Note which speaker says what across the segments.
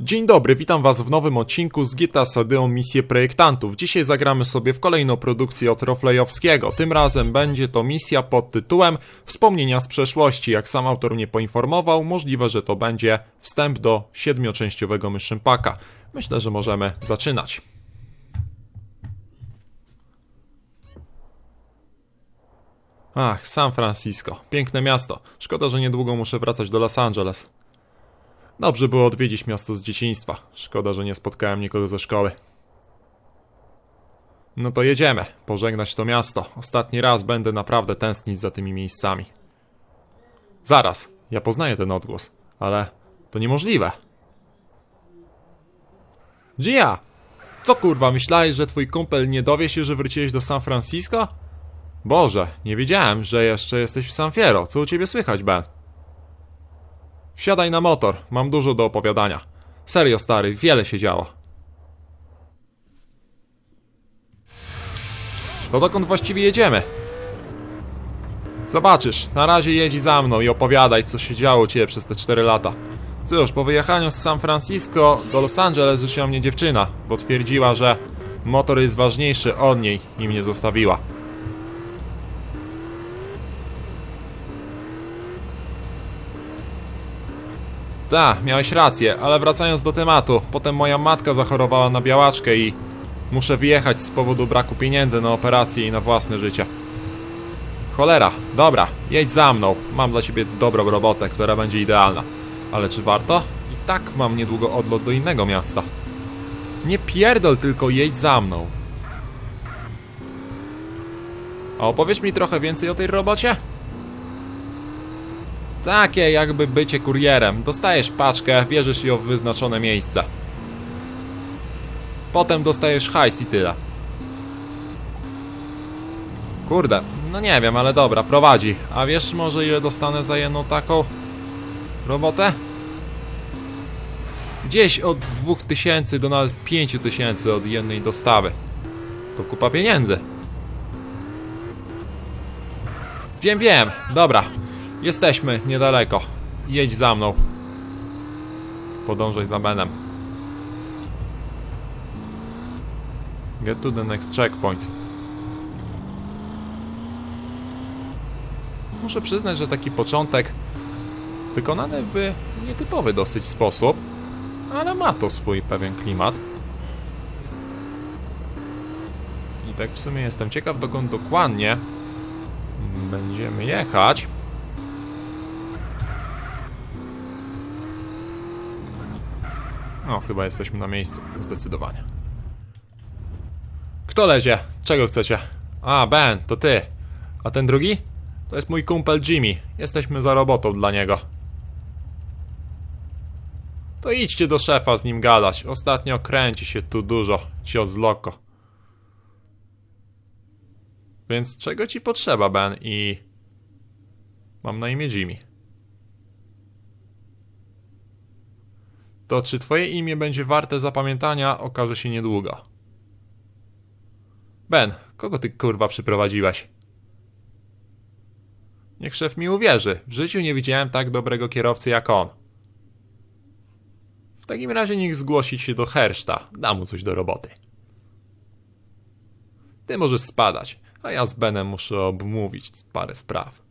Speaker 1: Dzień dobry, witam was w nowym odcinku z GTA Sadeon Misję Projektantów. Dzisiaj zagramy sobie w kolejną produkcję od Roflejowskiego. Tym razem będzie to misja pod tytułem Wspomnienia z przeszłości. Jak sam autor mnie poinformował, możliwe, że to będzie wstęp do siedmioczęściowego Mission Packa. Myślę, że możemy zaczynać. Ach, San Francisco. Piękne miasto. Szkoda, że niedługo muszę wracać do Los Angeles. Dobrze było odwiedzić miasto z dzieciństwa. Szkoda, że nie spotkałem nikogo ze szkoły. No to jedziemy, pożegnać to miasto. Ostatni raz będę naprawdę tęsknić za tymi miejscami. Zaraz, ja poznaję ten odgłos, ale to niemożliwe. Gia! Co kurwa, myślałeś, że twój kumpel nie dowie się, że wróciłeś do San Francisco? Boże, nie wiedziałem, że jeszcze jesteś w San Fierro. Co u ciebie słychać, Ben? Wsiadaj na motor, mam dużo do opowiadania. Serio, stary, wiele się działo. To dokąd właściwie jedziemy? Zobaczysz, na razie jedź za mną i opowiadaj, co się działo u ciebie przez te 4 lata. Cóż, po wyjechaniu z San Francisco do Los Angeles rzuciła mnie dziewczyna, bo twierdziła, że motor jest ważniejszy od niej i mnie zostawiła. Tak, miałeś rację, ale wracając do tematu, potem moja matka zachorowała na białaczkę i muszę wyjechać z powodu braku pieniędzy na operację i na własne życie. Cholera, dobra, jedź za mną. Mam dla ciebie dobrą robotę, która będzie idealna. Ale czy warto? I tak mam niedługo odlot do innego miasta. Nie pierdol, tylko jedź za mną. A opowiesz mi trochę więcej o tej robocie? Takie jakby bycie kurierem. Dostajesz paczkę, bierzesz ją w wyznaczone miejsce. Potem dostajesz hajs i tyle. Kurde, no nie wiem, ale dobra, prowadzi. A wiesz może ile dostanę za jedną taką robotę? Gdzieś od 2000 do nawet 5000 od jednej dostawy. To kupa pieniędzy. Wiem, wiem, dobra. Jesteśmy niedaleko. Jedź za mną. Podążaj za Benem. Get to the next checkpoint. Muszę przyznać, że taki początek wykonany w nietypowy dosyć sposób, ale ma to swój pewien klimat. I tak w sumie jestem ciekaw, dokąd dokładnie będziemy jechać. No, chyba jesteśmy na miejscu, zdecydowanie. Kto lezie? Czego chcecie? A, Ben, to ty. A ten drugi? To jest mój kumpel Jimmy. Jesteśmy za robotą dla niego. To idźcie do szefa z nim gadać. Ostatnio kręci się tu dużo. Cios loko. Więc czego ci potrzeba, Ben? I... Mam na imię Jimmy. To czy twoje imię będzie warte zapamiętania, okaże się niedługo. Ben, kogo ty kurwa przyprowadziłeś? Niech szef mi uwierzy. W życiu nie widziałem tak dobrego kierowcy jak on. W takim razie niech zgłosi się do Herszta. Da mu coś do roboty. Ty możesz spadać, a ja z Benem muszę obmówić parę spraw.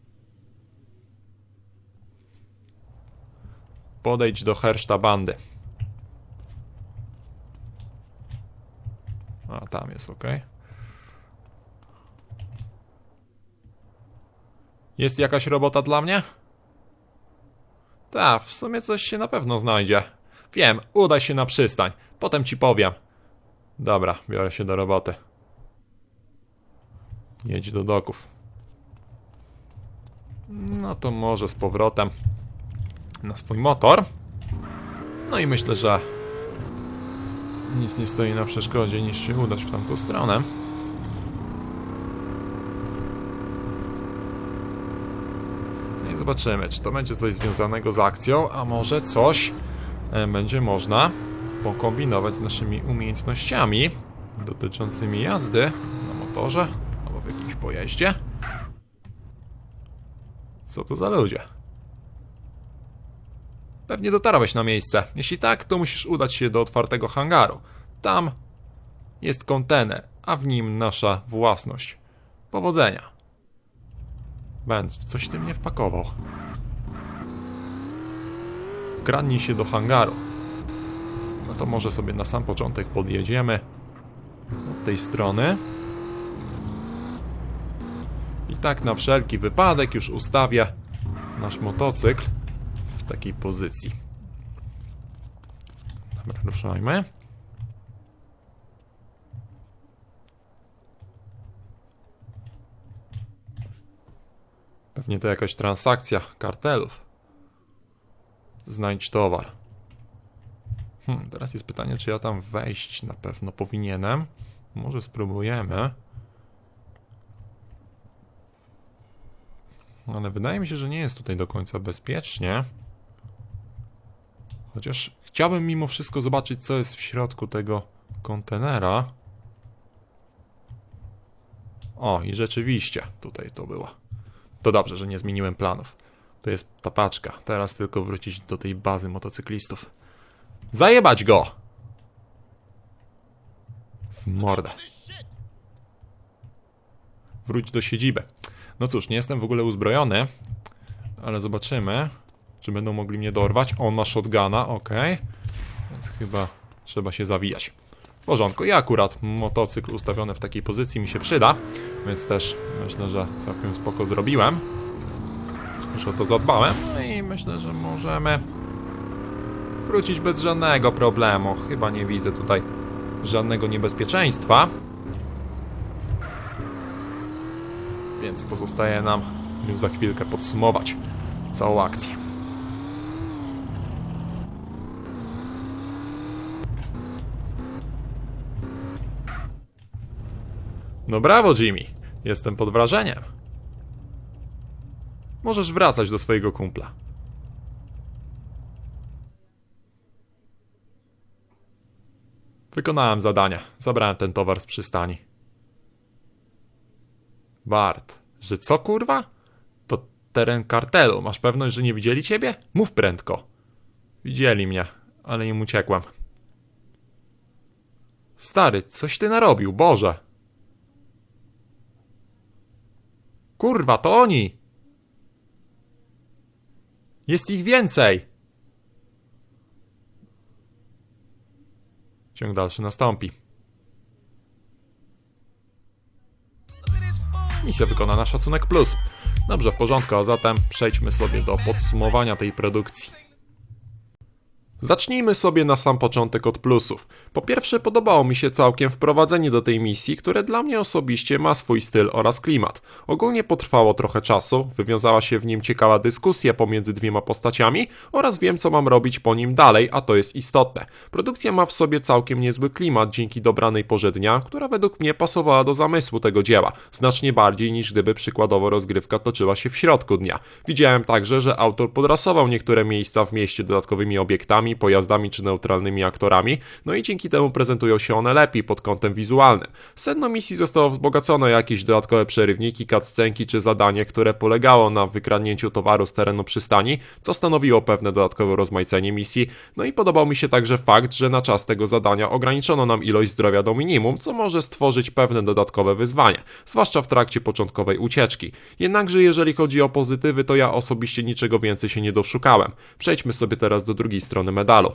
Speaker 1: Podejdź do Herszta bandy. A tam jest ok. Jest jakaś robota dla mnie? Tak, w sumie coś się na pewno znajdzie. Wiem, udaj się na przystań. Potem ci powiem. Dobra, biorę się do roboty. Jedź do doków. No to może z powrotem na swój motor. No i myślę, że nic nie stoi na przeszkodzie niż się udać w tamtą stronę. No i zobaczymy, czy to będzie coś związanego z akcją, a może coś e, będzie można pokombinować z naszymi umiejętnościami dotyczącymi jazdy na motorze albo w jakimś pojeździe. Co to za ludzie? Pewnie dotarłeś na miejsce. Jeśli tak, to musisz udać się do otwartego hangaru. Tam jest kontener, a w nim nasza własność. Powodzenia. Będ, coś ty mnie wpakował. Wkradnij się do hangaru. No to może sobie na sam początek podjedziemy od tej strony. I tak na wszelki wypadek już ustawię nasz motocykl takiej pozycji. Dobra, ruszajmy. Pewnie to jakaś transakcja kartelów. Znajdź towar. Hmm, teraz jest pytanie, czy ja tam wejść na pewno powinienem. Może spróbujemy. Ale wydaje mi się, że nie jest tutaj do końca bezpiecznie. Chociaż chciałbym mimo wszystko zobaczyć, co jest w środku tego kontenera. O, i rzeczywiście, tutaj to była. To dobrze, że nie zmieniłem planów. To jest ta paczka. Teraz tylko wrócić do tej bazy motocyklistów. Zajebać go! W mordę. Wróć do siedziby. No cóż, nie jestem w ogóle uzbrojony, ale zobaczymy, czy będą mogli mnie dorwać. On ma shotguna, ok. Więc chyba trzeba się zawijać. W porządku, ja akurat motocykl ustawiony w takiej pozycji mi się przyda, więc też myślę, że całkiem spoko zrobiłem. Już o to zadbałem. No i myślę, że możemy wrócić bez żadnego problemu. Chyba nie widzę tutaj żadnego niebezpieczeństwa. Więc pozostaje nam już za chwilkę podsumować całą akcję. No brawo, Jimmy. Jestem pod wrażeniem. Możesz wracać do swojego kumpla. Wykonałem zadanie. Zabrałem ten towar z przystani. Bart, że co kurwa? To teren kartelu. Masz pewność, że nie widzieli ciebie? Mów prędko. Widzieli mnie, ale im uciekłem. Stary, coś ty narobił, Boże. Kurwa, to oni! Jest ich więcej! Ciąg dalszy nastąpi. Misja wykonana, szacunek plus. Dobrze, w porządku, a zatem przejdźmy sobie do podsumowania tej produkcji. Zacznijmy sobie na sam początek od plusów. Po pierwsze, podobało mi się całkiem wprowadzenie do tej misji, które dla mnie osobiście ma swój styl oraz klimat. Ogólnie potrwało trochę czasu, wywiązała się w nim ciekawa dyskusja pomiędzy dwiema postaciami oraz wiem, co mam robić po nim dalej, a to jest istotne. Produkcja ma w sobie całkiem niezły klimat dzięki dobranej porze dnia, która według mnie pasowała do zamysłu tego dzieła, znacznie bardziej niż gdyby przykładowo rozgrywka toczyła się w środku dnia. Widziałem także, że autor podrasował niektóre miejsca w mieście dodatkowymi obiektami, pojazdami czy neutralnymi aktorami, no i dzięki temu prezentują się one lepiej pod kątem wizualnym. Sedno misji zostało wzbogacone o jakieś dodatkowe przerywniki, cutscenki czy zadanie, które polegało na wykradnięciu towaru z terenu przystani, co stanowiło pewne dodatkowe rozmaicenie misji, no i podobał mi się także fakt, że na czas tego zadania ograniczono nam ilość zdrowia do minimum, co może stworzyć pewne dodatkowe wyzwanie, zwłaszcza w trakcie początkowej ucieczki. Jednakże jeżeli chodzi o pozytywy, to ja osobiście niczego więcej się nie doszukałem. Przejdźmy sobie teraz do drugiej strony 玩大喽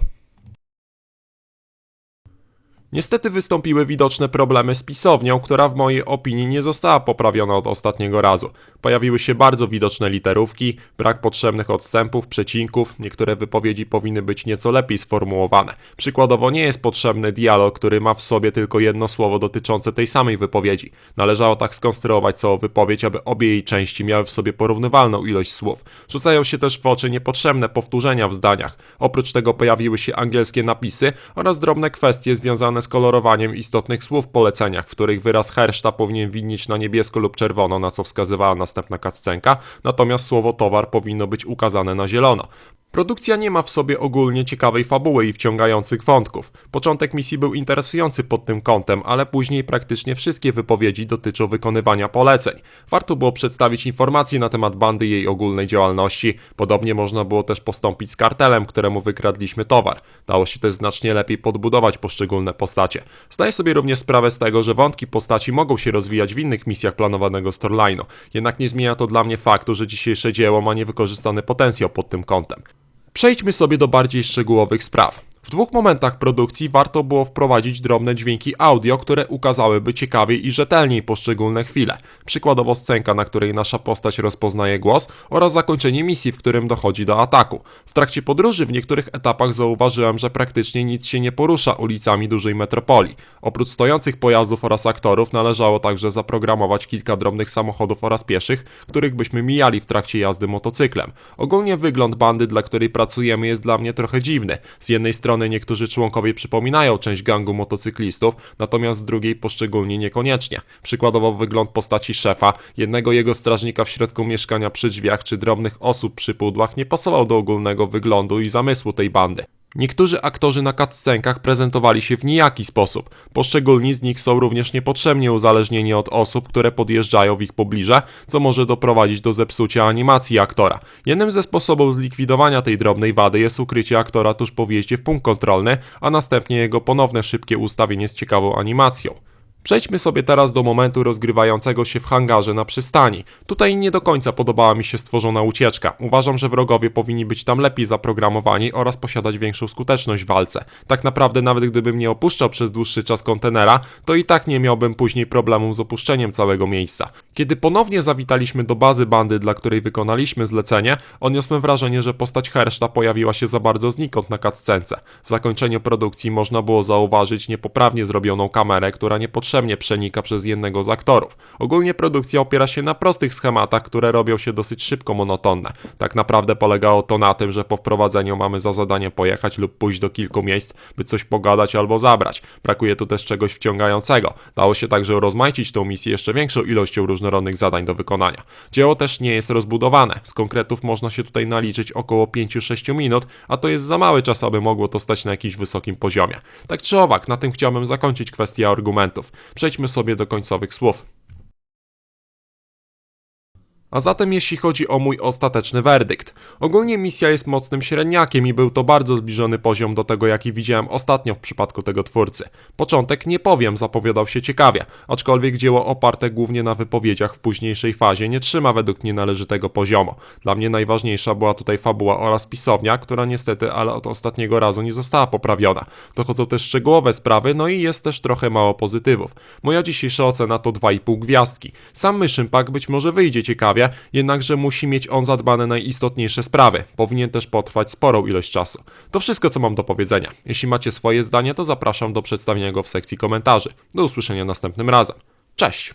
Speaker 1: Niestety wystąpiły widoczne problemy z pisownią, która w mojej opinii nie została poprawiona od ostatniego razu. Pojawiły się bardzo widoczne literówki, brak potrzebnych odstępów, przecinków, niektóre wypowiedzi powinny być nieco lepiej sformułowane. Przykładowo nie jest potrzebny dialog, który ma w sobie tylko jedno słowo dotyczące tej samej wypowiedzi. Należało tak skonstruować całą wypowiedź, aby obie jej części miały w sobie porównywalną ilość słów. Rzucają się też w oczy niepotrzebne powtórzenia w zdaniach. Oprócz tego pojawiły się angielskie napisy oraz drobne kwestie związane z kolorowaniem istotnych słów w poleceniach, w których wyraz herszta powinien widnieć na niebiesko lub czerwono, na co wskazywała następna kaccenka, natomiast słowo towar powinno być ukazane na zielono. Produkcja nie ma w sobie ogólnie ciekawej fabuły i wciągających wątków. Początek misji był interesujący pod tym kątem, ale później praktycznie wszystkie wypowiedzi dotyczą wykonywania poleceń. Warto było przedstawić informacje na temat bandy i jej ogólnej działalności. Podobnie można było też postąpić z kartelem, któremu wykradliśmy towar. Dało się też znacznie lepiej podbudować poszczególne postacie. Zdaję sobie również sprawę z tego, że wątki postaci mogą się rozwijać w innych misjach planowanego storyline'u. Jednak nie zmienia to dla mnie faktu, że dzisiejsze dzieło ma niewykorzystany potencjał pod tym kątem. Przejdźmy sobie do bardziej szczegółowych spraw. W dwóch momentach produkcji warto było wprowadzić drobne dźwięki audio, które ukazałyby ciekawiej i rzetelniej poszczególne chwile. Przykładowo scenka, na której nasza postać rozpoznaje głos oraz zakończenie misji, w którym dochodzi do ataku. W trakcie podróży w niektórych etapach zauważyłem, że praktycznie nic się nie porusza ulicami dużej metropolii. Oprócz stojących pojazdów oraz aktorów należało także zaprogramować kilka drobnych samochodów oraz pieszych, których byśmy mijali w trakcie jazdy motocyklem. Ogólnie wygląd bandy, dla której pracujemy jest dla mnie trochę dziwny. Z jednej strony niektórzy członkowie przypominają część gangu motocyklistów, natomiast z drugiej poszczególnie niekoniecznie. Przykładowo wygląd postaci szefa, jednego jego strażnika w środku mieszkania przy drzwiach czy drobnych osób przy pudłach nie pasował do ogólnego wyglądu i zamysłu tej bandy. Niektórzy aktorzy na cutscenkach prezentowali się w nijaki sposób. Poszczególni z nich są również niepotrzebnie uzależnieni od osób, które podjeżdżają w ich pobliże, co może doprowadzić do zepsucia animacji aktora. Jednym ze sposobów zlikwidowania tej drobnej wady jest ukrycie aktora tuż po wjeździe w punkt kontrolny, a następnie jego ponowne szybkie ustawienie z ciekawą animacją. Przejdźmy sobie teraz do momentu rozgrywającego się w hangarze na przystani. Tutaj nie do końca podobała mi się stworzona ucieczka. Uważam, że wrogowie powinni być tam lepiej zaprogramowani oraz posiadać większą skuteczność w walce. Tak naprawdę nawet gdybym nie opuszczał przez dłuższy czas kontenera, to i tak nie miałbym później problemów z opuszczeniem całego miejsca. Kiedy ponownie zawitaliśmy do bazy bandy, dla której wykonaliśmy zlecenie, odniosłem wrażenie, że postać Herszta pojawiła się za bardzo znikąd na cutscence. W zakończeniu produkcji można było zauważyć niepoprawnie zrobioną kamerę, która niepotrzebnie przenika przez jednego z aktorów. Ogólnie produkcja opiera się na prostych schematach, które robią się dosyć szybko monotonne. Tak naprawdę polegało to na tym, że po wprowadzeniu mamy za zadanie pojechać lub pójść do kilku miejsc, by coś pogadać albo zabrać. Brakuje tu też czegoś wciągającego. Dało się także rozmaicić tą misję jeszcze większą ilością różnorodnych zadań do wykonania. Dzieło też nie jest rozbudowane. Z konkretów można się tutaj naliczyć około 5-6 minut, a to jest za mały czas, aby mogło to stać na jakimś wysokim poziomie. Tak czy owak, na tym chciałbym zakończyć kwestię argumentów. Przejdźmy sobie do końcowych słów. A zatem jeśli chodzi o mój ostateczny werdykt. Ogólnie misja jest mocnym średniakiem i był to bardzo zbliżony poziom do tego jaki widziałem ostatnio w przypadku tego twórcy. Początek nie powiem, zapowiadał się ciekawie, aczkolwiek dzieło oparte głównie na wypowiedziach w późniejszej fazie nie trzyma według mnie należytego poziomu. Dla mnie najważniejsza była tutaj fabuła oraz pisownia, która niestety ale od ostatniego razu nie została poprawiona. Dochodzą też szczegółowe sprawy, no i jest też trochę mało pozytywów. Moja dzisiejsza ocena to 2,5 gwiazdki. Sam Mission Pack być może wyjdzie ciekawie, jednakże musi mieć on zadbane najistotniejsze sprawy. Powinien też potrwać sporą ilość czasu. To wszystko, co mam do powiedzenia. Jeśli macie swoje zdanie, to zapraszam do przedstawienia go w sekcji komentarzy. Do usłyszenia następnym razem. Cześć!